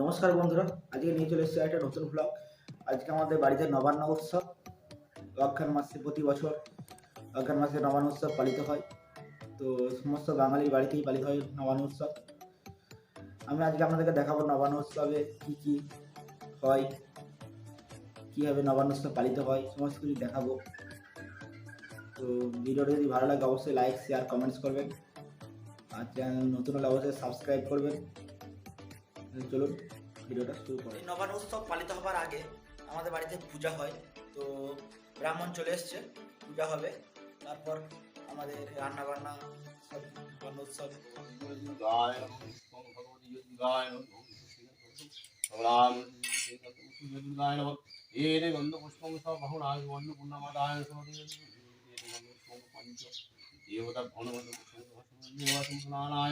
নমস্কার বন্ধুরা, আজকে নিয়ে চলে এসেছি একটা নতুন ব্লগ আজকে আমাদের বাড়িতে নবান্ন উৎসব অজ্ঞান মাসে প্রতি বছর অজ্ঞান মাসে নবান্ন উৎসব পালিত হয়। তো সমস্ত বাঙালির বাড়িতেই পালিত হয় নবান্ন উৎসব। আমি আজকে আপনাদেরকে দেখাবো নবান্ন উৎসবে কী কী হয়, কীভাবে নবান্ন উৎসব পালিত হয়, সমস্ত কিছু দেখাবো। তো ভিডিওটা যদি ভালো লাগে, অবশ্যই লাইক শেয়ার কমেন্টস করবেন। আর চ্যানেল নতুন হলে অবশ্যই সাবস্ক্রাইব করবেন। চলুন ভিডিওটা শুরু করি নবান্ন উৎসব পালিত হবার আগে আমাদের বাড়িতে পূজা হয় তো ব্রাহ্মণ চলে এসছে পূজা হবে তারপর আমাদের রান্না বান্না সব নবান্ন উৎসব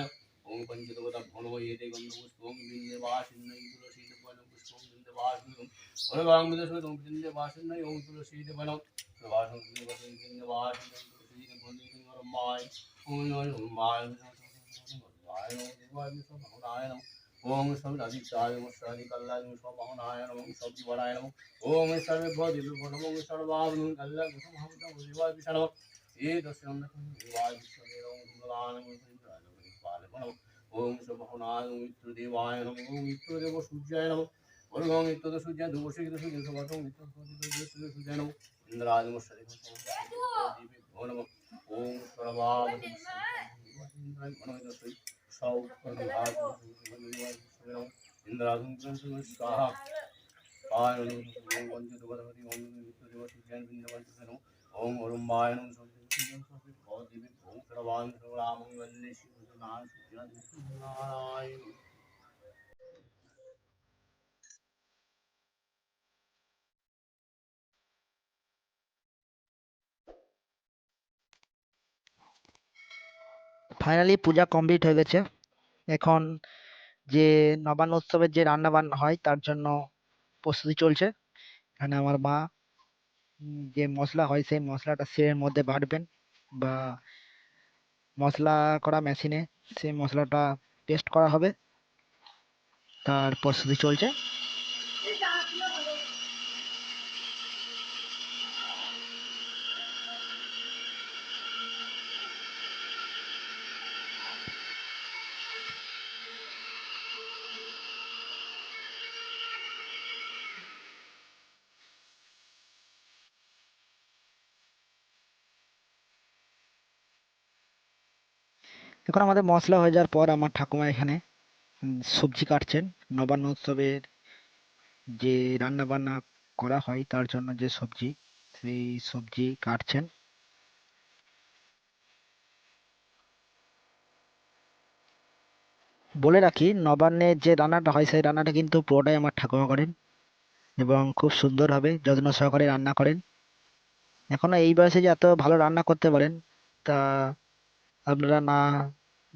সব ओम पंचकवतभोणो येते गन्धपुष्पं बिन्दवासिन्नै तुलसीदवनं पुष्पं बिन्दवासिनं वरवाङ्मदस्मतं बिन्दवासिन्नै ॐ तुलसीदवनं प्रवासं बिन्दवासिनं बिन्दवासिनं तुलसीदवनं वरमाय ॐ वरमाय ओम सर्वाधिकाय ओम सर्वाधिकल्लाय ओम सर्वभावनाय ओम सर्वजीवनाय ओम सर्वेभ्यो दिव्यभुवनम ओम सर्वाभुवनं कल्लाय ओम सर्वभावनाय ओम सर्वजीवनाय ये दस्यं न विवाय विश्वमेव ओम गुणानम ওম সর্বে ভদি বিভূত ওম সর্বাবনু কল্যাণ সব হামতা জীবায় বিষ্ণু এ দর্শন জীবায় বিষ্ণু ওম গুণগান ওম ওম মিত্র দেবায় নম ওম মিত্র দেব সূর্যায় নম ওম মিত্র সূর্যায় ধূমসে সূর্য সবাত মিত্র সূর্যায় নম ইন্দ্রাজ মশাদি নম ওম সর্বাবনু সব ইন্দ্রাধুম স্বাহা আয় ওম পঞ্চদবরমতি ওম নিত্যদেব সূর্যান বিন্দবন্তসেন ওম অরুম্বায় নম ফাইনালি পূজা কমপ্লিট হয়ে গেছে। এখন যে নবান্ন উৎসবের যে রান্না বান্না হয়, তার জন্য প্রস্তুতি চলছে। এখানে আমার মা যে মশলা হয়, সেই মশলাটা শিলের মধ্যে বাটবেন বা মশলা করা মেশিনে সেই মশলাটা পেস্ট করা হবে। তার প্রস্তুতি চলছে। এখন আমাদের মশলা হয়ে যাওয়ার পর আমার ঠাকুমা এখানে সবজি কাটছেন। নবান্ন উৎসবের যে রান্না বান্না করা হয়, তার জন্য যে সবজি, সেই সবজি কাটছেন। বলে রাখি, নবান্নে যে রান্নাটা হয়, সেই রান্নাটা কিন্তু পুরোটাই আমার ঠাকুমা করেন এবং খুব সুন্দরভাবে যত্ন সহকারে রান্না করেন। এখনও এই বয়সে যে এত ভালো রান্না করতে পারেন, তা আপনারা না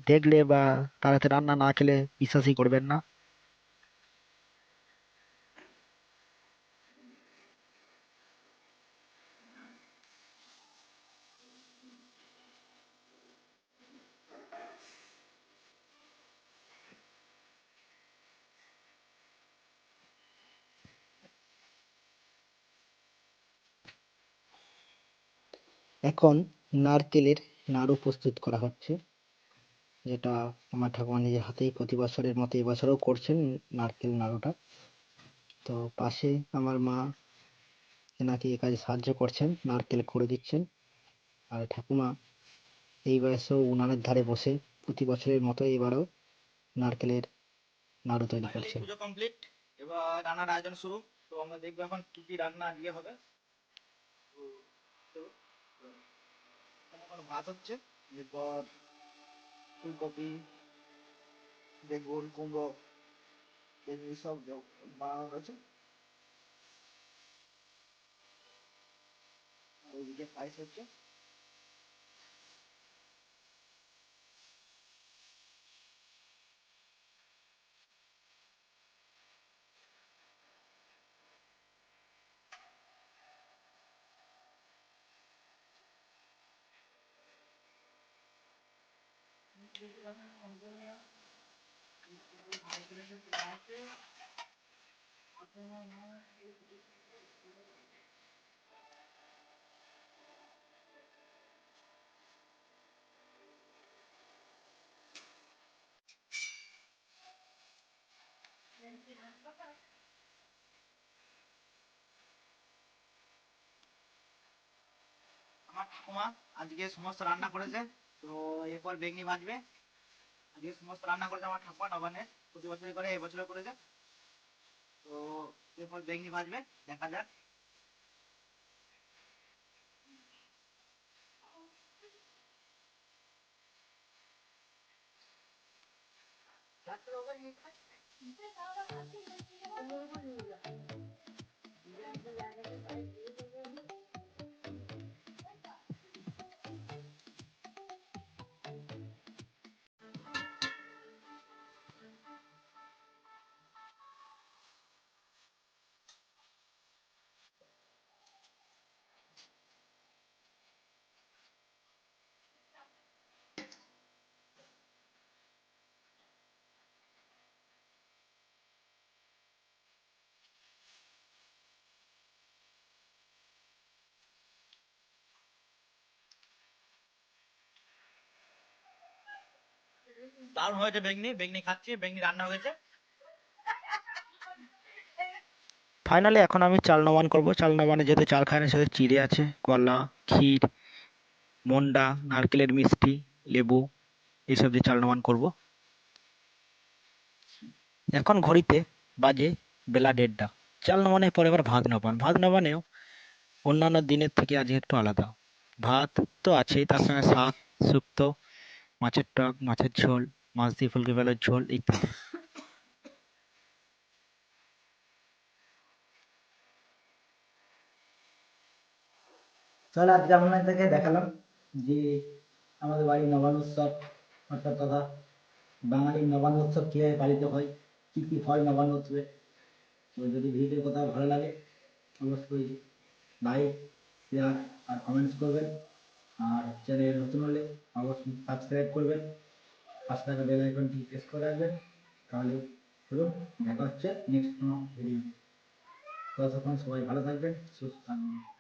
দেখলে বা হাতে রান্না না খেলে বিশ্বাসই করবেন না। এখন নারকেলের নাড়ু প্রস্তুত করা হচ্ছে। যেটা আমার ঠাকুমা নিজের হাতেই প্রতি বছরের মতো এবছরও করছেন নারকেল নাড়ুটা। তো পাশে আমার মা এনাকে এ কাজে সাহায্য করছেন নারকেল করে দিচ্ছেন। আর ঠাকুমা এই বয়সেও উনানের ধারে বসে প্রতি বছরের মতো এবারও নারকেলের নাড়ু তৈরি করছেন। পুজো কমপ্লিট এবার রান্নার আয়োজন শুরু। তো আমরা দেখব এখন কি কি রান্না আজকে হবে। তো- এখন ভাত হচ্ছে। এরপর ফুলকপি বেগুন কুমড়ো এগুলি সব বানানো রয়েছে ওইদিকে পায়েস হচ্ছে। আমার ঠাকুমা আজকে সমস্ত রান্না করেছে। তো এরপর বেগনি ভাজবে। আজকে সমস্ত রান্না করেছে আমার ঠাকুমা নবান্নে প্রতি বছরই করে এবছরও করেছে। তো এরপর বেগনি ভাজবে, দেখা যাক। দারুণ হয়েছে বেগনি বেগনি খাচ্ছি, বেগনি রান্না হয়েছে। ফাইনালি এখন আমি চাল নবান করব। চাল নবানে যেহেতু চাল খায় না, সেহেতু চিড়ে আছে, কলা, ক্ষীর, মন্ডা, নারকেলের মিষ্টি, লেবু, এইসব দিয়ে চাল নবান করব। এখন ঘড়িতে বাজে বেলা দেড়টা। চাল নবানের পরে এবার ভাত নবান। ভাত নবানেও অন্যান্য দিনের থেকে আজকে একটু আলাদা। ভাত তো আছেই, তার সঙ্গে শাক, শুক্তো মাছের টক, মাছের ঝোল, মাছ দিয়ে ফুলকপি আলুর ঝোল ইত্যাদি। চল আজকে আপনাদেরকে দেখালাম যে আমাদের বাড়ির নবান্ন উৎসব, অর্থাৎ তথা বাঙালির নবান্ন উৎসব কীভাবে পালিত হয়, কী কী হয় নবান্ন উৎসবে। তো যদি ভিডিও কোথাও ভালো লাগে, অবশ্যই লাইক শেয়ার আর কমেন্টস করবেন। আর চ্যানেল নতুন হলে অবশ্যই সাবস্ক্রাইব করবেন। পাশে থাকা বেল আইকনটি প্রেস করে রাখবেন। তাহলে চলুন, দেখা হচ্ছে নেক্সট কোনো ভিডিও ততক্ষণ সবাই ভালো থাকবেন, সুস্থ থাকবেন।